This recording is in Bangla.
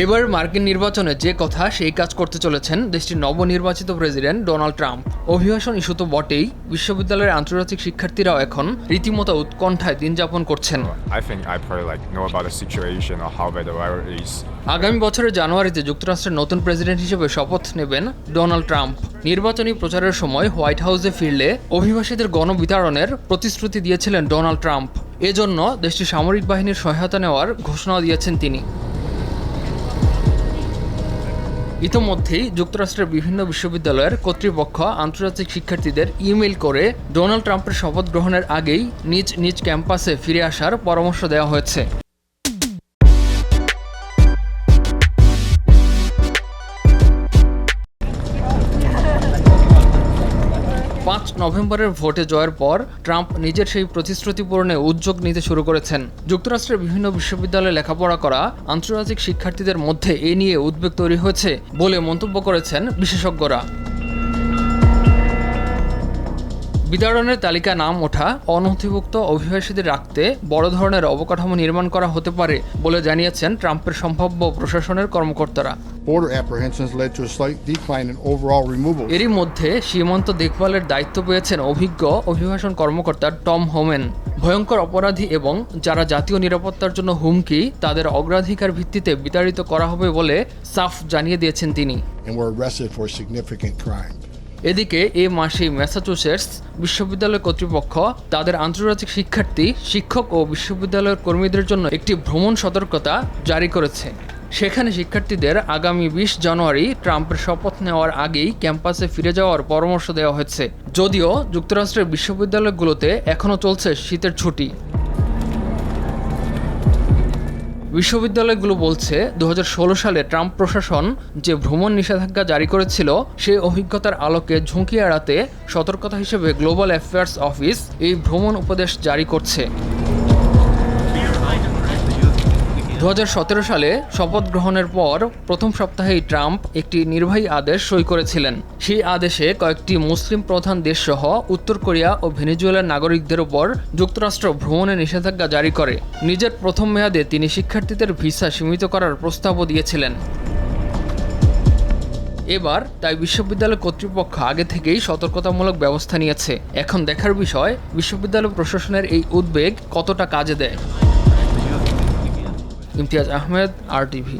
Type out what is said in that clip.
এবার মার্কিন নির্বাচনে যে কথা সেই কাজ করতে চলেছেন দেশটির নবনির্বাচিত প্রেসিডেন্ট ডোনাল্ড ট্রাম্প। অভিবাসন ইস্যু তো বটেই বিশ্ববিদ্যালয়ের আন্তর্জাতিক শিক্ষার্থীরাও এখন রীতিমতো উৎকণ্ঠায় দিন যাপন করছেন. আগামী বছরের জানুয়ারিতে যুক্তরাষ্ট্রের নতুন প্রেসিডেন্ট হিসেবে শপথ নেবেন ডোনাল্ড ট্রাম্প। নির্বাচনী প্রচারের সময় হোয়াইট হাউসে ফিরলে অভিবাসীদের গণবিতারণের প্রতিশ্রুতি দিয়েছিলেন ডোনাল্ড ট্রাম্প। এজন্য দেশটির সামরিক বাহিনীর সহায়তা নেওয়ার ঘোষণা দিয়েছেন তিনি। ইতোমধ্যেই যুক্তরাষ্ট্রের বিভিন্ন বিশ্ববিদ্যালয়ের কর্তৃপক্ষ আন্তর্জাতিক শিক্ষার্থীদের ইমেল করে ডোনাল্ড ট্রাম্পের শপথ গ্রহণের আগেই নিজ নিজ ক্যাম্পাসে ফিরে আসার পরামর্শ দেওয়া হয়েছে। পাঁচ নভেম্বরের ভোটে জয়ের পর ট্রাম্প নিজের সেই প্রতিশ্রুতি পূরণে উদ্যোগ নিতে শুরু করেছেন। যুক্তরাষ্ট্রের বিভিন্ন বিশ্ববিদ্যালয়ে লেখাপড়া করা আন্তর্জাতিক শিক্ষার্থীদের মধ্যে এ নিয়ে উদ্বেগ তৈরি হয়েছে বলে মন্তব্য করেছেন বিশেষজ্ঞরা। বিতরণের তালিকা নাম ওঠা অনথিভুক্ত অভিবাসীদের রাখতে বড় ধরনের অবকাঠামো নির্মাণ করা হতে পারে বলে জানিয়েছেন ট্রাম্পের সম্ভাব্য প্রশাসনের কর্মকর্তারা. এরই মধ্যে সীমান্ত দেখভালের দায়িত্ব পেয়েছেন অভিজ্ঞ অভিবাসন কর্মকর্তা টম হোমেন। ভয়ঙ্কর অপরাধী এবং যারা জাতীয় নিরাপত্তার জন্য হুমকি তাদের অগ্রাধিকার ভিত্তিতে বিতাড়িত করা হবে বলে সাফ জানিয়ে দিয়েছেন তিনি। এদিকে এ মাসেই ম্যাসাচুসেটস বিশ্ববিদ্যালয় কর্তৃপক্ষ তাদের আন্তর্জাতিক শিক্ষার্থী, শিক্ষক ও বিশ্ববিদ্যালয়ের কর্মীদের জন্য একটি ভ্রমণ সতর্কতা জারি করেছে। সেখানে শিক্ষার্থীদের আগামী বিশ জানুয়ারি ট্রাম্পের শপথ নেওয়ার আগেই ক্যাম্পাসে ফিরে যাওয়ার পরামর্শ দেওয়া হয়েছে। যদিও যুক্তরাষ্ট্রের বিশ্ববিদ্যালয়গুলোতে এখনও চলছে শীতের ছুটি। বিশ্ববিদ্যালয়গুলো বলছে দু হাজার ষোলো সালে ট্রাম্প প্রশাসন যে ভ্রমণ নিষেধাজ্ঞা জারি করেছিল, সেই অভিজ্ঞতার আলোকে ঝুঁকি এড়াতে সতর্কতা হিসেবে গ্লোবাল অ্যাফেয়ার্স অফিস এই ভ্রমণ উপদেশ জারি করছে। দু হাজার সতেরো সালে শপথ গ্রহণের পর প্রথম সপ্তাহেই ট্রাম্প একটি নির্বাহী আদেশ সই করেছিলেন। সেই আদেশে কয়েকটি মুসলিম প্রধান দেশসহ উত্তর কোরিয়া ও ভেনেজুয়েলার নাগরিকদের উপর যুক্তরাষ্ট্র ভ্রমণে নিষেধাজ্ঞা জারি করে। নিজের প্রথম মেয়াদে তিনি শিক্ষার্থীদের ভিসা সীমিত করার প্রস্তাবও দিয়েছিলেন। এবার তাই বিশ্ববিদ্যালয় কর্তৃপক্ষ আগে থেকেই সতর্কতামূলক ব্যবস্থা নিয়েছে। এখন দেখার বিষয়, বিশ্ববিদ্যালয় প্রশাসনের এই উদ্বেগ কতটা কাজে দেয়? ইমতিয়াজ আহমেদ আর টিভি